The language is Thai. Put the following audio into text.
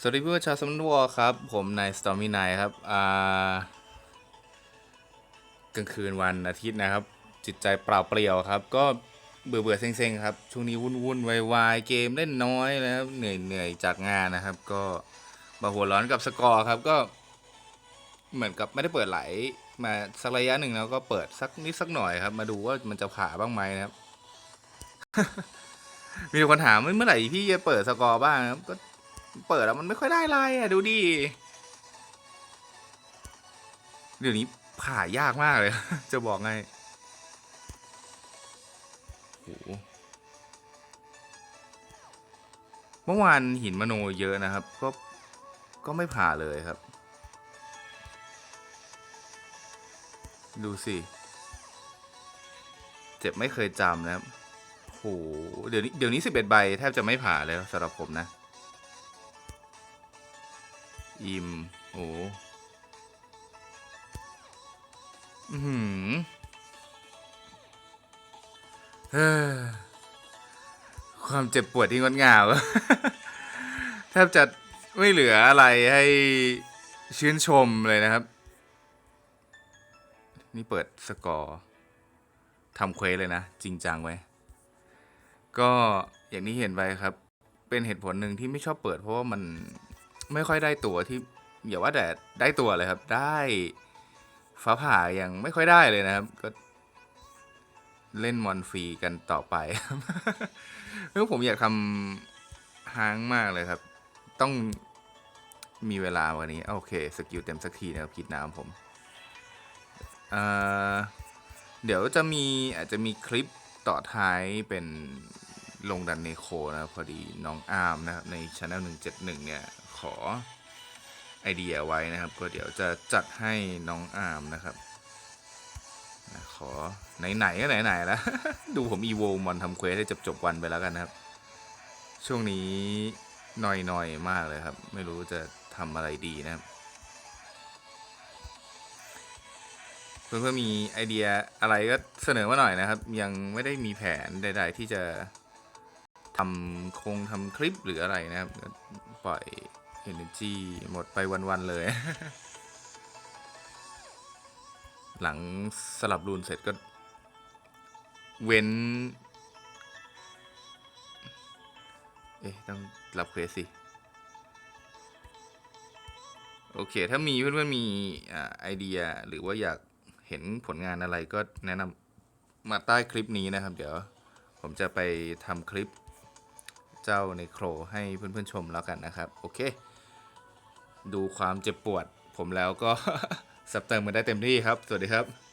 สวัสดีเพื่อนชาวสมนวครับ ผมนายสตอมี่นายครับอ่ากลางคืนวันอาทิตย์นะครับ จิตใจเปล่าเปลี่ยวครับ ก็เบื่อเบื่อเซ็งๆครับ ช่วงนี้วุ่นวุ่นวายวายๆเกมเล่นน้อยแล้วเหนื่อยเหนื่อยจากงานนะครับ ก็มาหัวร้อนกับสกอร์ครับ ก็เหมือนกับไม่ได้เปิดไหลมาสักระยะหนึ่งแล้วก็เปิดสักนิดสักหน่อยครับ มาดูว่ามันจะผ่าบ้างไหมนะครับ มีคนถามเมื่อไหร่พี่จะเปิดสกอร์บ้างครับก็ เปิดแล้วมันไม่ค่อยได้อะไรอะดูดิเดี๋ยวนี้ผ่ายากมากเลย จะบอกไงโหเมื่อวานหินมโนเยอะนะครับ ก็ก็ไม่ผ่าเลยครับ ดูสิเจ็บไม่เคยจำนะครับโหเดี๋ยวนี้เดี๋ยวนี้สิบเอ็ดใบแทบจะไม่ผ่าเลยสำหรับผมนะ อิ่ม โอ้หือเฮ้อความเจ็บปวดที่งดงามแทบจะไม่เหลืออะไรให้ชื่นชมเลยนะครับ นี่เปิดสกอร์ทำเควสเลยนะ จริงจังไว้ ก็อย่างที่เห็นไปครับ เป็นเหตุผลหนึ่งที่ไม่ชอบเปิดเพราะว่ามัน ไม่ค่อยได้ตัวที่อย่าว่าแต่ได้ตัวเลยครับ ได้ฟ้าผ่ายังไม่ค่อยได้เลยนะครับ ก็เล่นมอนฟรีกันต่อไปครับเออผมอยากทำฮางมากเลยครับ ต้องมีเวลาวันนี้ โอเค สกิลเต็มสักทีนะครับคิดน้ำผมเเดี๋ยวจะมีอาจจะมีคลิปต่อท้ายเป็น ลงดันเนโคนะครับพอดีน้องอาร์มนะครับในช anel 171 เนี่ย ขอไอเดียไว้นะครับ ก็เดี๋ยวจะจัดให้น้องอาร์มนะครับนะขอไหนๆก็ไหนๆแล้ว ดูผมอีโวมอนทำเควสให้จบๆวันไปแล้วกันนะครับ ช่วงนี้หน่อยๆมากเลยครับ ไม่รู้จะทำอะไรดีนะครับเพื่อนๆมีไอเดียอะไรก็เสนอมาหน่อยนะครับ ยังไม่ได้มีแผนใด ๆ ที่จะ ทำคงทำคลิปหรืออะไรนะครับ ปล่อย energy หมดไปวัน ๆ เลย หลังสลับรูนเสร็จก็ เว้น เอ๊ะ ต้องรับเควสสิ โอเค ถ้ามีเพื่อนๆมีไอเดียหรือว่าอยากเห็นผลงานอะไรก็แนะนำมาใต้คลิปนี้นะครับ เดี๋ยวผมจะไปทำคลิป เจ้าในโครให้เพื่อนๆชมแล้วกันนะครับโอเค ดูความเจ็บปวดผมแล้วก็ สับเติมมันได้เต็มที่ครับ สวัสดีครับ